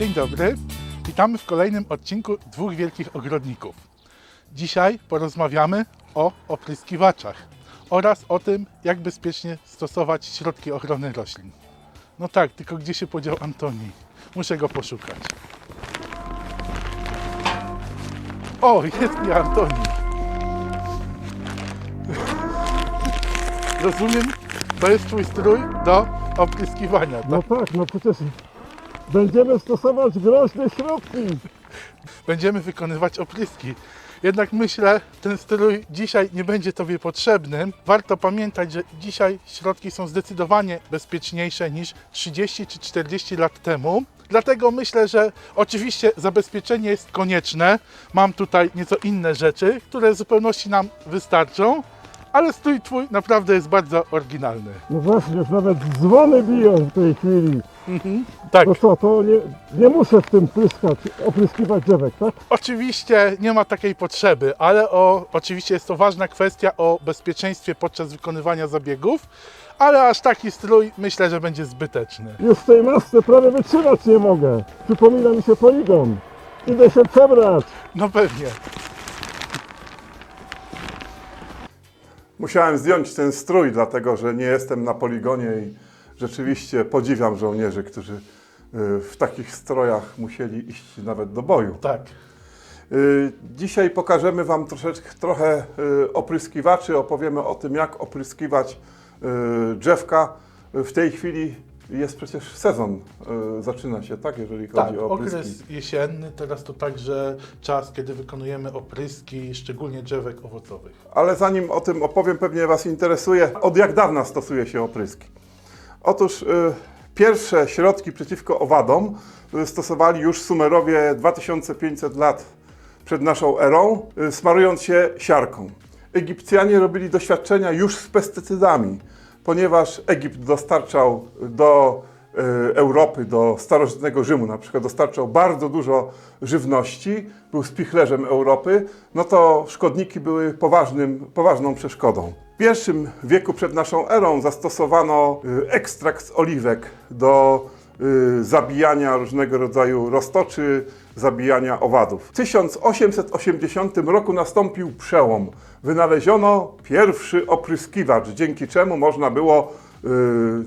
Dzień dobry, witamy w kolejnym odcinku Dwóch Wielkich Ogrodników. Dzisiaj porozmawiamy o opryskiwaczach oraz o tym, jak bezpiecznie stosować środki ochrony roślin. No tak, tylko gdzie się podział Antoni? Muszę go poszukać. O, jest i Antoni. Rozumiem, to jest twój strój do opryskiwania, tak? No tak, no przecież będziemy stosować groźne środki. będziemy wykonywać opryski. Jednak myślę, ten strój dzisiaj nie będzie Tobie potrzebny. Warto pamiętać, że dzisiaj środki są zdecydowanie bezpieczniejsze niż 30 czy 40 lat temu. Dlatego myślę, że oczywiście zabezpieczenie jest konieczne. Mam tutaj nieco inne rzeczy, które w zupełności nam wystarczą, ale strój Twój naprawdę jest bardzo oryginalny. No właśnie, już nawet dzwony biją w tej chwili. Tak, To co, to nie, nie muszę w tym pryskać, opryskiwać drzewek, tak? Oczywiście nie ma takiej potrzeby, ale o, oczywiście jest to ważna kwestia o bezpieczeństwie podczas wykonywania zabiegów, ale aż taki strój myślę, że będzie zbyteczny. Już w tej masce prawie wytrzymać nie mogę. Przypomina mi się poligon. Idę się przebrać. No pewnie. Musiałem zdjąć ten strój, dlatego że nie jestem na poligonie i rzeczywiście podziwiam żołnierzy, którzy y, w takich strojach musieli iść nawet do boju. Tak. Y, Dzisiaj pokażemy Wam troszeczkę, trochę y, opryskiwaczy, opowiemy o tym, jak opryskiwać drzewka. W tej chwili jest przecież sezon, y, zaczyna się, tak, jeżeli chodzi Tak, o opryski. okres jesienny, teraz to także czas, kiedy wykonujemy opryski, szczególnie drzewek owocowych. Ale zanim o tym opowiem, pewnie Was interesuje, od jak dawna stosuje się opryski. Otóż y, pierwsze środki przeciwko owadom y, stosowali już Sumerowie 2500 lat przed naszą erą, y, smarując się siarką. Egipcjanie robili doświadczenia już z pestycydami, ponieważ Egipt dostarczał do y, Europy, do starożytnego Rzymu na przykład dostarczał bardzo dużo żywności, był spichlerzem Europy, no to szkodniki były poważnym, poważną przeszkodą. W pierwszym wieku przed naszą erą zastosowano y, ekstrakt z oliwek do y, zabijania różnego rodzaju roztoczy, zabijania owadów. W 1880 roku nastąpił przełom. Wynaleziono pierwszy opryskiwacz, dzięki czemu można było y,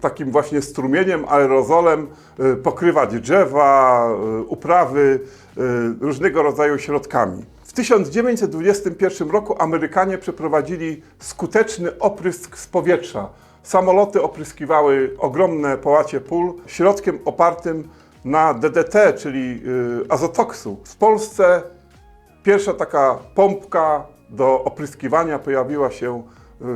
takim właśnie strumieniem, aerozolem y, pokrywać drzewa, y, uprawy różnego rodzaju środkami. W 1921 roku Amerykanie przeprowadzili skuteczny oprysk z powietrza. Samoloty opryskiwały ogromne połacie pól środkiem opartym na DDT, czyli y, azotoksu. W Polsce Pierwsza taka pompka do opryskiwania pojawiła się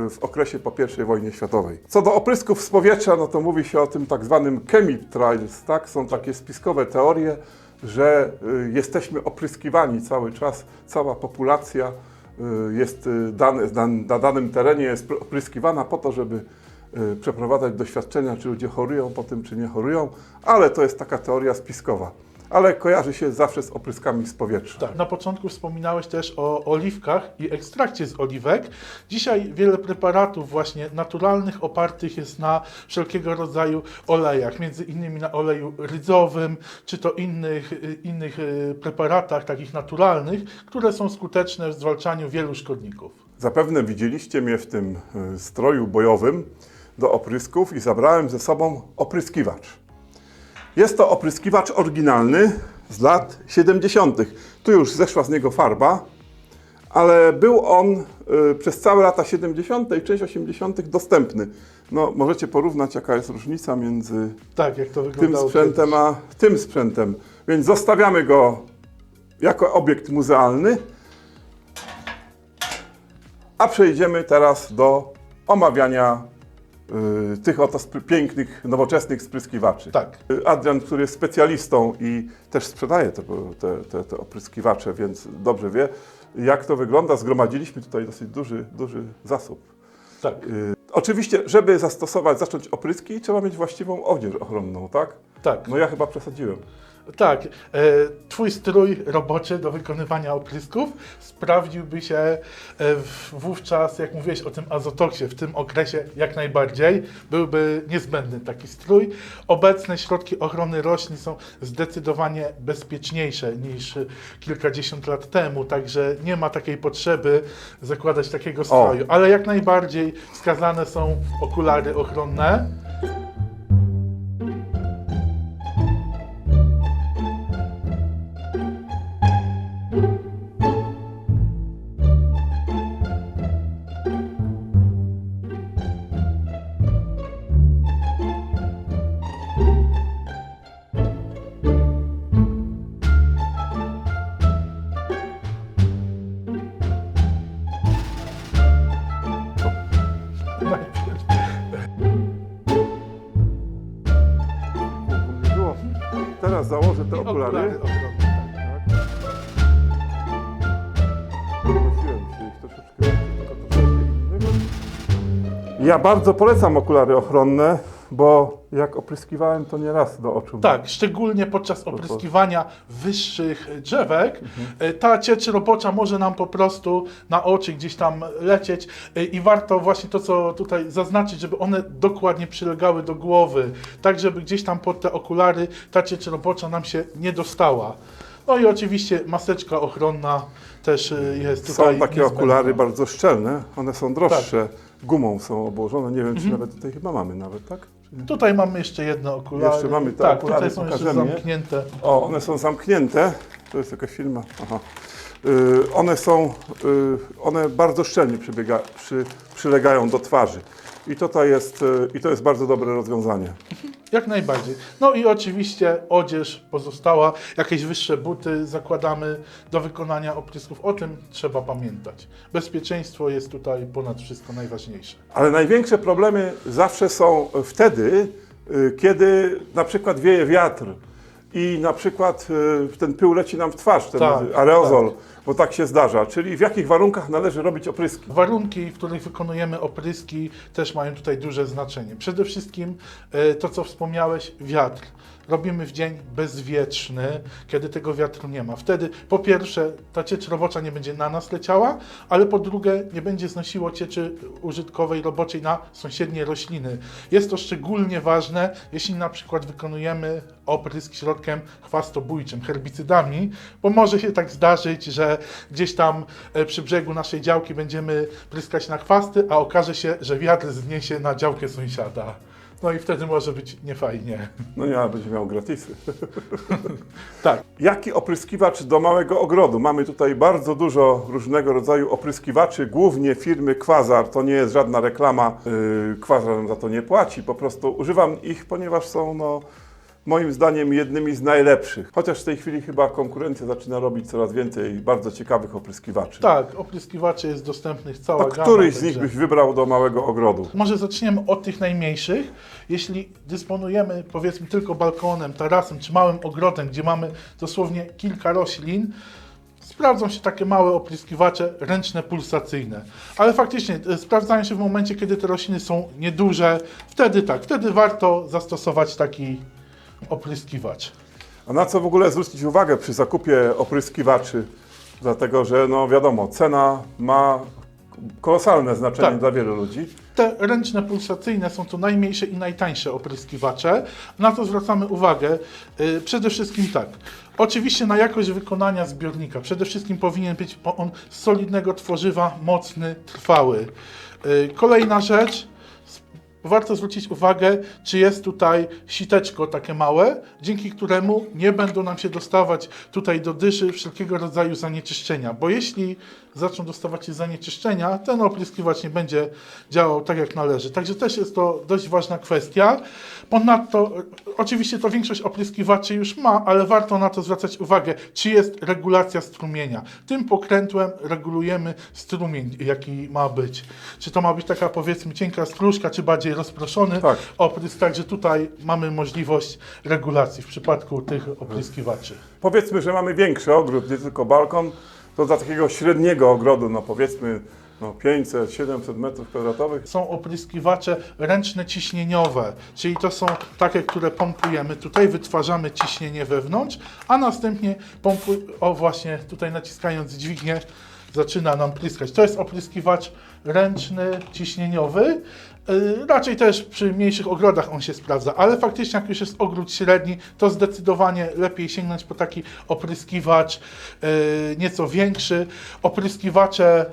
y, w okresie po I wojnie światowej. Co do oprysków z powietrza, no to mówi się o tym tak zwanym chemtrails, tak? Są takie spiskowe teorie, że y, jesteśmy opryskiwani cały czas, cała populacja jest na danym terenie jest pr- opryskiwana po to, żeby przeprowadzać doświadczenia, czy ludzie chorują po tym, czy nie chorują, ale to jest taka teoria spiskowa. Ale kojarzy się zawsze z opryskami z powietrza. Tak. Na początku wspominałeś też o oliwkach i ekstrakcie z oliwek. Dzisiaj wiele preparatów właśnie naturalnych opartych jest na wszelkiego rodzaju olejach, między innymi na oleju rydzowym, czy to innych, y, innych y, preparatach takich naturalnych, które są skuteczne w zwalczaniu wielu szkodników. Zapewne widzieliście mnie w tym y, stroju bojowym do oprysków i zabrałem ze sobą opryskiwacz. Jest to opryskiwacz oryginalny z lat 70. Tu już zeszła z niego farba, ale był on y, przez całe lata 70. i część 80. dostępny. No, możecie porównać, jaka jest różnica między Tak, tym sprzętem a tym sprzętem. Więc zostawiamy go jako obiekt muzealny. A przejdziemy teraz do omawiania tych oto pięknych, nowoczesnych spryskiwaczy. Tak. Y, Adrian, który jest specjalistą i też sprzedaje te, te, te, te opryskiwacze, więc dobrze wie, jak to wygląda. Zgromadziliśmy tutaj dosyć duży, duży zasób. Tak. Y, Oczywiście, żeby zastosować, zacząć opryski, trzeba mieć właściwą odzież ochronną, tak? Tak. No ja chyba przesadziłem. Tak, e, twój strój roboczy do wykonywania oprysków sprawdziłby się e, wówczas, jak mówiłeś o tym azotoksie, w tym okresie jak najbardziej, byłby niezbędny taki strój. Obecne środki ochrony roślin są zdecydowanie bezpieczniejsze niż kilkadziesiąt lat temu, także nie ma takiej potrzeby zakładać takiego stroju, ale jak najbardziej wskazane są okulary ochronne. Tylko troszeczkę innych. Ja bardzo polecam okulary ochronne, bo jak opryskiwałem to nie raz do oczu. Tak, szczególnie podczas opryskiwania wyższych drzewek, e, ta ciecz robocza może nam po prostu na oczy gdzieś tam lecieć e, i warto właśnie to, co tutaj zaznaczyć, żeby one dokładnie przylegały do głowy, tak żeby gdzieś tam pod te okulary ta ciecz robocza nam się nie dostała. No i oczywiście maseczka ochronna też e, jest Są tutaj takie niezbędna. okulary bardzo szczelne, one są droższe, Tak. gumą są obłożone, nie wiem Mhm. czy nawet tutaj chyba mamy nawet, tak? Tutaj mamy jeszcze jedne okulary. Jeszcze mamy te tak, okulary, tutaj są jeszcze pokażemy je. zamknięte. O, one są zamknięte, to jest jakaś firma, aha. Y, one są, y, one bardzo szczelnie przybiega, przy, przylegają do twarzy. I to, jest, y, I to jest bardzo dobre rozwiązanie. Jak najbardziej. No i oczywiście odzież pozostała, jakieś wyższe buty zakładamy do wykonania oprysków. O tym trzeba pamiętać. Bezpieczeństwo jest tutaj ponad wszystko najważniejsze. Ale największe problemy zawsze są wtedy, y, kiedy na przykład wieje wiatr i na przykład y, ten pył leci nam w twarz, ten Tak, aerozol, bo tak się zdarza. Czyli w jakich warunkach należy robić opryski? Warunki, w których wykonujemy opryski, też mają tutaj duże znaczenie. Przede wszystkim e, to, co wspomniałeś, wiatr. Robimy w dzień bezwietrzny, kiedy tego wiatru nie ma. Wtedy, po pierwsze, ta ciecz robocza nie będzie na nas leciała, ale po drugie, nie będzie znosiło cieczy użytkowej roboczej na sąsiednie rośliny. Jest to szczególnie ważne, jeśli na przykład wykonujemy oprysk środkiem chwastobójczym, herbicydami, bo może się tak zdarzyć, że gdzieś tam e, przy brzegu naszej działki będziemy pryskać na chwasty, a okaże się, że wiatr zniesie na działkę sąsiada. No i wtedy może być niefajnie. No nie, ale będzie miał gratisy. Tak, Jaki opryskiwacz do małego ogrodu? Mamy tutaj bardzo dużo różnego rodzaju opryskiwaczy, głównie firmy Quasar. To nie jest żadna reklama, yy, Quasar nam za to nie płaci. Po prostu używam ich, ponieważ są no, moim zdaniem jednymi z najlepszych. Chociaż w tej chwili chyba konkurencja zaczyna robić coraz więcej bardzo ciekawych opryskiwaczy. tak, opryskiwaczy jest dostępnych cała To gama. któryś z nich także- byś wybrał do małego ogrodu? Może zaczniemy od tych najmniejszych. Jeśli dysponujemy powiedzmy tylko balkonem, tarasem czy małym ogrodem, gdzie mamy dosłownie kilka roślin, sprawdzą się takie małe opryskiwacze ręczne, pulsacyjne. Ale faktycznie e, sprawdzają się w momencie, kiedy te rośliny są nieduże. Wtedy tak, wtedy warto zastosować taki opryskiwacz. A na co w ogóle zwrócić uwagę przy zakupie opryskiwaczy? Dlatego, że no wiadomo, cena ma kolosalne znaczenie Tak. dla wielu ludzi. Te ręczne pulsacyjne są to najmniejsze i najtańsze opryskiwacze. Na to zwracamy uwagę. y, Przede wszystkim tak. Oczywiście na jakość wykonania zbiornika. Przede wszystkim powinien być on z solidnego tworzywa, mocny, trwały. Y, Kolejna rzecz. Warto zwrócić uwagę, czy jest tutaj siteczko takie małe, dzięki któremu nie będą nam się dostawać tutaj do dyszy wszelkiego rodzaju zanieczyszczenia. Bo jeśli zaczną dostawać się zanieczyszczenia, ten opryskiwacz nie będzie działał tak jak należy. Także też jest to dość ważna kwestia. Ponadto, oczywiście to większość opryskiwaczy już ma, ale warto na to zwracać uwagę, czy jest regulacja strumienia. Tym pokrętłem regulujemy strumień, jaki ma być. Czy to ma być taka powiedzmy cienka stróżka, czy bardziej rozproszony Tak. oprysk. Także tutaj mamy możliwość regulacji w przypadku tych opryskiwaczy. Powiedzmy, że mamy większy ogród, nie tylko balkon, to dla takiego średniego ogrodu, no powiedzmy no 500, 700 metrów kwadratowych. Są opryskiwacze ręczne ciśnieniowe, czyli to są takie, które pompujemy. Tutaj wytwarzamy ciśnienie wewnątrz, a następnie pompuj, o właśnie tutaj naciskając dźwignię zaczyna nam pryskać. To jest opryskiwacz ręczny, ciśnieniowy. Yy, Raczej też przy mniejszych ogrodach on się sprawdza, ale faktycznie jak już jest ogród średni, to zdecydowanie lepiej sięgnąć po taki opryskiwacz yy, nieco większy. Opryskiwacze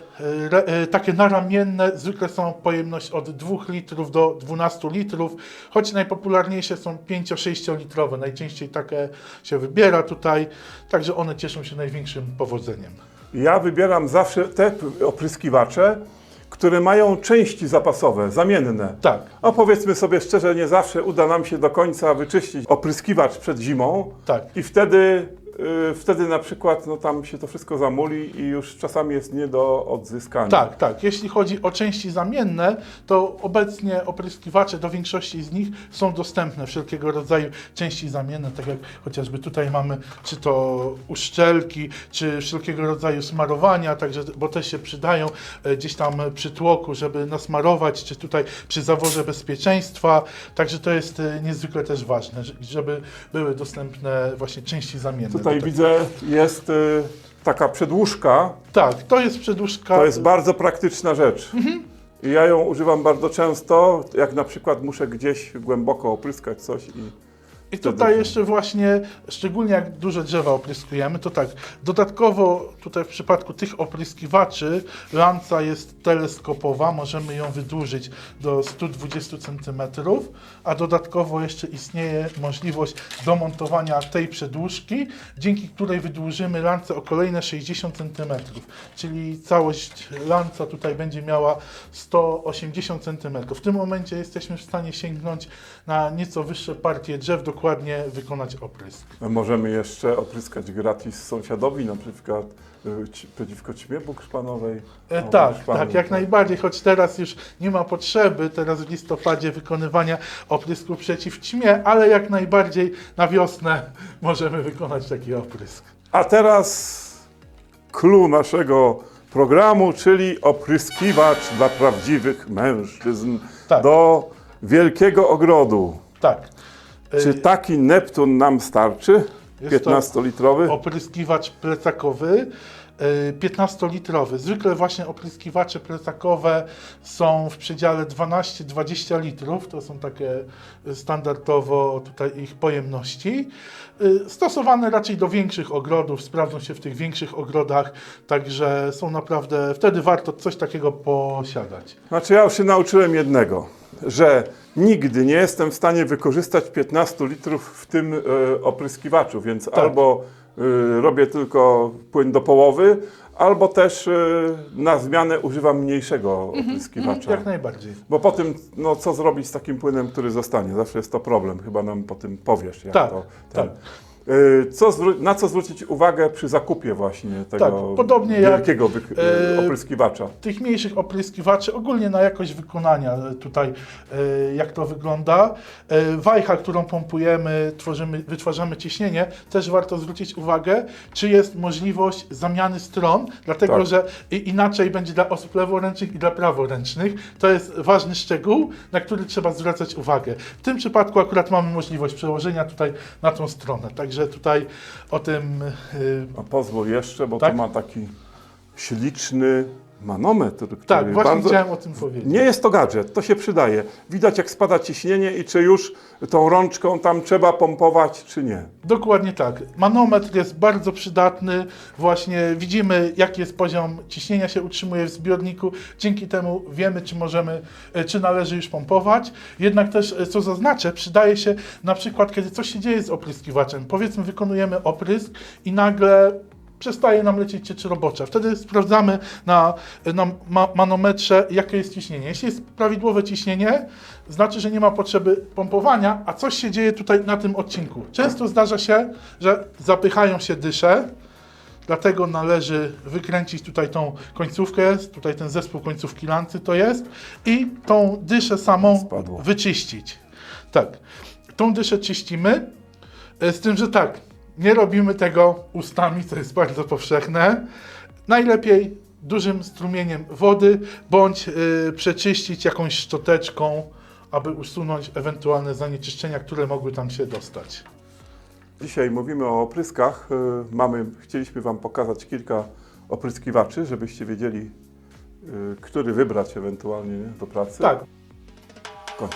yy, takie naramienne zwykle są pojemność od 2 litrów do 12 litrów, choć najpopularniejsze są 5-6 litrowe. Najczęściej takie się wybiera tutaj, także one cieszą się największym powodzeniem. Ja wybieram zawsze te opryskiwacze, które mają części zapasowe, zamienne. Tak. A powiedzmy sobie szczerze, nie zawsze uda nam się do końca wyczyścić opryskiwacz przed zimą. Tak. I wtedy, wtedy na przykład no, tam się to wszystko zamuli i już czasami jest nie do odzyskania. Tak, tak. Jeśli chodzi o części zamienne, to obecnie opryskiwacze do większości z nich są dostępne, wszelkiego rodzaju części zamienne, tak jak chociażby tutaj mamy, czy to uszczelki, czy wszelkiego rodzaju smarowania, także, bo też się przydają e, gdzieś tam przy tłoku, żeby nasmarować, czy tutaj przy zaworze bezpieczeństwa, także to jest e, niezwykle też ważne, że- żeby były dostępne właśnie części zamienne. Tutaj tego. widzę, jest y, taka przedłużka. Tak, to jest przedłużka. To jest bardzo praktyczna rzecz. Mhm. I ja ją używam bardzo często, jak na przykład muszę gdzieś głęboko opryskać coś i I tutaj jeszcze właśnie, szczególnie jak duże drzewa opryskujemy, to tak, dodatkowo tutaj w przypadku tych opryskiwaczy lanca jest teleskopowa, możemy ją wydłużyć do 120 cm, a dodatkowo jeszcze istnieje możliwość domontowania tej przedłużki, dzięki której wydłużymy lancę o kolejne 60 cm, czyli całość lanca tutaj będzie miała 180 cm. W tym momencie jesteśmy w stanie sięgnąć na nieco wyższe partie drzew, dokładnie wykonać oprysk. możemy jeszcze opryskać gratis sąsiadowi, na przykład y, ci- przeciwko ćmie bukszpanowej. E, tak, tak, jak najbardziej, choć teraz już nie ma potrzeby, teraz w listopadzie wykonywania oprysku przeciw ćmie, ale jak najbardziej na wiosnę możemy wykonać taki oprysk. A teraz clue naszego programu, czyli opryskiwacz dla prawdziwych mężczyzn Tak. do wielkiego ogrodu. Tak. Czy taki Neptun nam starczy? Jest to 15-litrowy? Opryskiwacz plecakowy, 15-litrowy. Zwykle właśnie opryskiwacze plecakowe są w przedziale 12-20 litrów. To są takie y, standardowo tutaj ich pojemności. Y, Stosowane raczej do większych ogrodów, sprawdzą się w tych większych ogrodach, także są naprawdę, wtedy warto coś takiego posiadać. Znaczy ja już się nauczyłem jednego, że nigdy nie jestem w stanie wykorzystać 15 litrów w tym e, opryskiwaczu, więc Tak. albo robię tylko płyn do połowy, albo też e, na zmianę używam mniejszego opryskiwacza. Jak najbardziej. Bo po tym, no co zrobić z takim płynem, który zostanie? Zawsze jest to problem. Chyba nam po tym powiesz. Jak Tak, to, tak. Y, Co na co zwrócić uwagę przy zakupie właśnie tego Tak, podobnie jak, wielkiego wy- y, y, opryskiwacza? tych mniejszych opryskiwaczy, ogólnie na jakość wykonania tutaj, jak to wygląda. Wajcha, którą pompujemy, tworzymy, wytwarzamy ciśnienie, też warto zwrócić uwagę, czy jest możliwość zamiany stron, dlatego Tak. że inaczej będzie dla osób leworęcznych i dla praworęcznych. To jest ważny szczegół, na który trzeba zwracać uwagę. W tym przypadku akurat mamy możliwość przełożenia tutaj na tą stronę, także tutaj o tym e, A pozwól jeszcze, bo Tak? to ma taki śliczny manometr, który tak, właśnie bardzo... chciałem o tym powiedzieć. Nie jest to gadżet, to się przydaje. Widać jak spada ciśnienie i czy już tą rączką tam trzeba pompować, czy nie. Dokładnie tak. Manometr jest bardzo przydatny. Właśnie widzimy, jaki jest poziom ciśnienia się utrzymuje w zbiorniku. Dzięki temu wiemy, czy możemy, e, czy należy już pompować. Jednak też, e, co zaznaczę, przydaje się na przykład, kiedy coś się dzieje z opryskiwaczem. Powiedzmy, wykonujemy oprysk i nagle przestaje nam lecieć ciecz robocza. Wtedy sprawdzamy na, na ma, manometrze, jakie jest ciśnienie. Jeśli jest prawidłowe ciśnienie, znaczy, że nie ma potrzeby pompowania, a coś się dzieje tutaj na tym odcinku. Często zdarza się, że zapychają się dysze, dlatego należy wykręcić tutaj tą końcówkę, tutaj ten zespół końcówki lancy to jest, i tą dyszę samą Spadło. wyczyścić. Tak, tą dyszę czyścimy, e, z tym, że tak, nie robimy tego ustami, co jest bardzo powszechne. Najlepiej dużym strumieniem wody, bądź y, przeczyścić jakąś szczoteczką, aby usunąć ewentualne zanieczyszczenia, które mogły tam się dostać. Dzisiaj mówimy o opryskach. Y, Mamy, chcieliśmy Wam pokazać kilka opryskiwaczy, żebyście wiedzieli, y, który wybrać ewentualnie nie, do pracy. Tak, Koń.